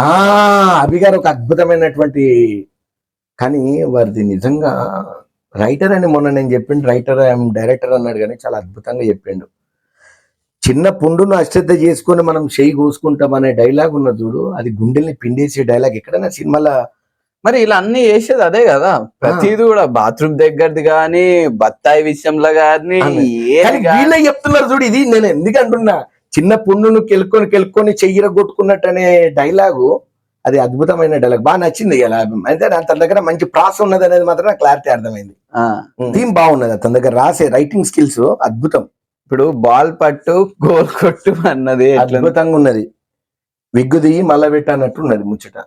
ఆ అభి గారు ఒక అద్భుతమైనటువంటి కానీ వారిది నిజంగా రైటర్ అని మొన్న నేను చెప్పిండు రైటర్ ఐఎమ్ డైరెక్టర్ అన్నాడు కానీ చాలా అద్భుతంగా చెప్పిండు. చిన్న పుండును అశ్రద్ధ చేసుకొని మనం చేయి కోసుకుంటాం అనే డైలాగ్ ఉన్న చూడు అది గుండెల్ని పిండేసే డైలాగ్ ఎక్కడైనా సినిమాలో. మరి ఇలా అన్ని చేసేది అదే కదా? ప్రతిది కూడా బాత్రూమ్ దగ్గరది గాని బత్తాయి విషయంలో కానీ వీళ్ళే చెప్తున్నారు చూడు ఇది నేను ఎందుకు అంటున్నా? చిన్న పుండును కెలుకొని కెలుకొని చెయ్యిర కొట్టుకున్నట్టు అనే డైలాగు అది అద్భుతమైన డైలాగ్. బాగా నచ్చింది ఇలా. అయితే అతని దగ్గర మంచి ప్రాస ఉన్నది అనేది మాత్రం నాకు క్లారిటీ అర్థమైంది. థీమ్ బాగున్నది. అతని దగ్గర రాసే రైటింగ్ స్కిల్స్ అద్భుతం. ఇప్పుడు బాల్ పట్టు గోల్ కొట్టు అన్నది అద్భుతంగా ఉన్నది. విగ్గు దిగి మళ్ళా పెట్ట అన్నట్టు ఉన్నది ముచ్చట.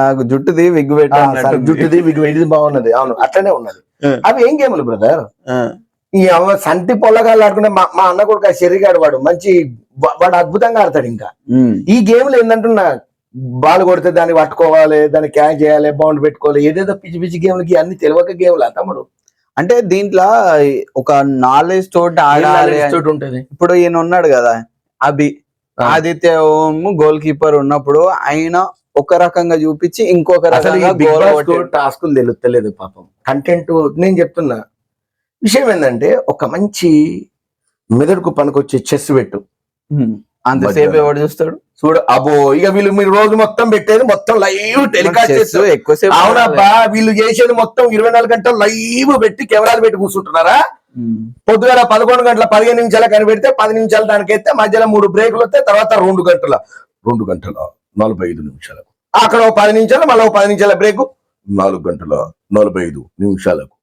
నాకు జుట్టుది విగ్గు పెట్టాను జుట్టుది విగ్గు ఇది బాగున్నది. అవును అట్లనే ఉన్నది. అవి ఏం గేములు బ్రదర్? ఈ అవ్వ సంటి పొల్లగాళ్ళు ఆడుకునే మా మా అన్న కొడుకు ఆ చెర్రిగాడు వాడు మంచి వాడు అద్భుతంగా ఆడతాడు ఇంకా. ఈ గేమ్లు ఏంటంటున్నా బాల్ కొడితే దాన్ని పట్టుకోవాలి దాన్ని క్యాచ్ చేయాలి బౌండ్ పెట్టుకోవాలి ఏదేదో పిచ్చి పిచ్చి గేమ్లకి అన్ని తెలియక గేమ్లు తమ్ముడు? అంటే దీంట్లో ఒక నాలెడ్జ్ తోటి ఆడాలి తోటి ఉంటది? ఇప్పుడు ఈయన ఉన్నాడు కదా అభి. ఆదిత్య ఓం గోల్ కీపర్ ఉన్నప్పుడు ఆయన ఒక రకంగా చూపించి ఇంకొక రకంగా టాస్కులు తెలుస్తలేదు పాపం. కంటెంట్ నేను చెప్తున్నా విషయం ఏంటంటే ఒక మంచి మెదడుకు పనికొచ్చే చెస్ పెట్టు. అంతసేపు ఎవడు చూస్తాడు? చూడు అబో ఇక వీళ్ళు మీరు రోజు మొత్తం పెట్టేది మొత్తం లైవ్ టెలికాస్ట్ చెస్ చేస్తారు ఎక్కువసేపు అవునబ్బా వీళ్ళు చేసేది మొత్తం ఇరవై నాలుగు గంటలు లైవ్ పెట్టి కెమెరాలు పెట్టి కూర్చుంటున్నారా. పొద్దుగాల పదకొండు గంటల పదిహేను నిమిషాలు కనిపెడితే పది నిమిషాలు దానికి ఎత్తే మధ్యలో మూడు బ్రేకులు వస్తే తర్వాత రెండు గంటల రెండు గంటల నలభై ఐదు నిమిషాలకు. అక్కడ ఒక పది నిమిషాలు మళ్ళీ ఒక పది నిమిషాల బ్రేక్ నాలుగు గంటల నలభై ఐదు నిమిషాలకు.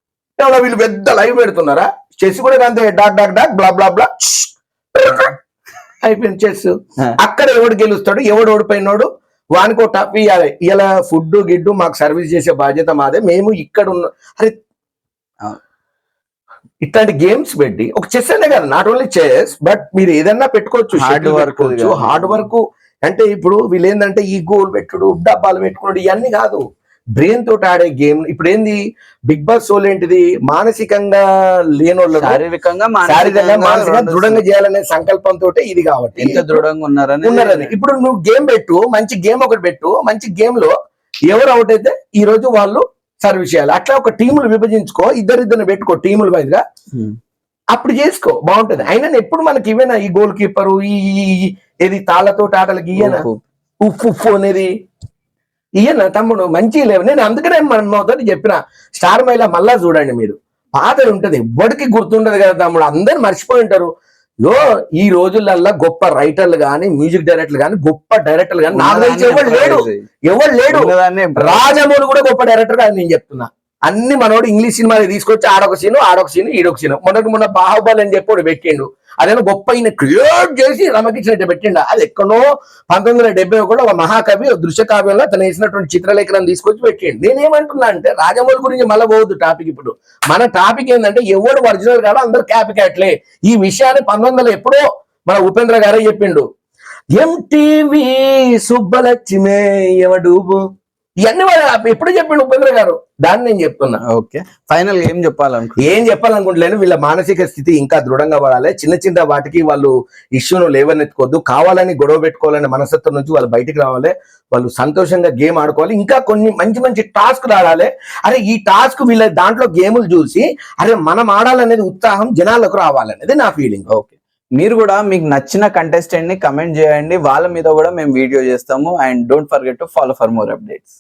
వీళ్ళు పెద్ద లైవ్ పెడుతున్నారా? చెస్ కూడా అంతే డాక్ డాక్ డాక్ బ్లా బ్లా బ్లా అయిపోయింది చెస్. అక్కడ ఎవడు గెలుస్తాడు? ఎవడు ఓడిపోయినోడు? వానికి టప్ ఇవ్వాలి ఇలా ఫుడ్ గిడ్డు మాకు సర్వీస్ చేసే బాధ్యత మాదే. మేము ఇక్కడ ఉన్న అరే. ఇట్లాంటి గేమ్స్ పెట్టి ఒక చెస్ అనే కాదు నాట్ ఓన్లీ చెస్ బట్ మీరు ఏదన్నా పెట్టుకోవచ్చు పెట్టుకోవచ్చు కాదు. హార్డ్ వర్క్ అంటే ఇప్పుడు వీళ్ళు ఏంటంటే ఈ గోల్ పెట్టుడు డబ్బాలు పెట్టుకున్నాడు ఇవన్నీ కాదు. బ్రెయిన్ తోటి ఆడే గేమ్. ఇప్పుడు ఏంది? బిగ్ బాస్ సోల్ ఏంటిది? మానసికంగా లేనోళ్ళు శారీరకంగా శారీరకంగా మానసికంగా దృఢంగా చేయాలనే సంకల్పంతో ఇది కాబట్టి ఎంత దృఢంగా ఉన్నారని ఉన్నారని ఇప్పుడు నువ్వు గేమ్ పెట్టు మంచి గేమ్ ఒకటి పెట్టు మంచి గేమ్లో ఎవరు అవుట్ అయితే ఈ రోజు వాళ్ళు సర్వీస్ చేయాలి. అట్లా ఒక టీములు విభజించుకో ఇద్దరిద్దరిని పెట్టుకో టీములు వైజ్గా ఉమ్. అప్పుడు చేసుకో బాగుంటది. అయినా ఎప్పుడు మనకి ఇవేనా? ఈ గోల్ కీపర్ ఈ ఏది? తాళ్ళతో ఆటలకి ఇయ్యనా? ఉప్పు. ఉఫ్ ఉఫ్ అనేది ఈయన తమ్ముడు మంచి లేవు. నేను అందుకనే మన మొదటి చెప్పిన. స్టార్ మైలా మళ్ళా చూడండి మీరు. పాతది ఉంటది. ఎవ్వడికి గుర్తుండదు కదా తమ్ముడు. అందరు మర్చిపోయి ఉంటారు. యో ఈ రోజులల్లా గొప్ప రైటర్లు గాని మ్యూజిక్ డైరెక్టర్లు గాని గొప్ప డైరెక్టర్లు గాని. నాకు తెలిసి ఎవరు లేడు. ఎవరు లేడు. రాజమౌళి కూడా గొప్ప డైరెక్టర్ కాదు నేను చెప్తున్నా. అన్ని మనోడు ఇంగ్లీష్ సినిమా తీసుకొచ్చి ఆడొక సీను ఆడొక సీను ఈడొక సీను మొన్నటి మొన్న బాహుబలి అని చెప్పి పెట్టిండు. అదేనా గొప్ప ఈయన క్రియేట్ చేసి రమకృష్ణ పెట్టిండు. అది ఎక్కడో పంతొమ్మిది వందల డెబ్బై ఒకటి ఒక మహాకవి ఒక దృశ్య కావ్యంలో తను వేసినటువంటి చిత్రలేఖనం తీసుకొచ్చి పెట్టిండు. నేనేమంటున్నా అంటే రాజమౌళి గురించి మళ్ళీ పోవద్దు టాపిక్ ఇప్పుడు. మన టాపిక్ ఏంటంటే ఎవడు ఒరిజినల్ కాడో అందరు క్యాపీ క్యాట్లే ఈ విషయాన్ని పంతొమ్మిది వందల ఎప్పుడో మన ఉపేంద్ర గారే చెప్పిండు. ఎంటీవీ సుబ్బలక్ష్మే ఎవడు? ఇవన్నీ వాళ్ళు ఎప్పుడు చెప్పిండు ఉపేంద్ర గారు? దాన్ని నేను చెప్తున్నా. ఓకే. ఫైనల్ ఏం చెప్పాలనుకో ఏం చెప్పాలనుకుంటలేను. వీళ్ళ మానసిక స్థితి ఇంకా దృఢంగా పడాలి. చిన్న చిన్న వాటికి వాళ్ళు ఇష్యూను లేవనెత్తుకోవద్దు. కావాలని గొడవ పెట్టుకోవాలనే మనస్తత్వం నుంచి వాళ్ళు బయటికి రావాలి. వాళ్ళు సంతోషంగా గేమ్ ఆడుకోవాలి. ఇంకా కొన్ని మంచి మంచి టాస్క్ ఆడాలి. అరే ఈ టాస్క్ వీళ్ళ దాంట్లో గేములు చూసి అరే మనం ఆడాలనేది ఉత్సాహం జనాలకు రావాలనేది నా ఫీలింగ్ ఓకే. మీరు కూడా మీకు నచ్చిన కంటెస్టెంట్ని కమెంట్ చేయండి. వాళ్ళ మీద కూడా మేము వీడియో చేస్తాము. And don't forget to follow for more updates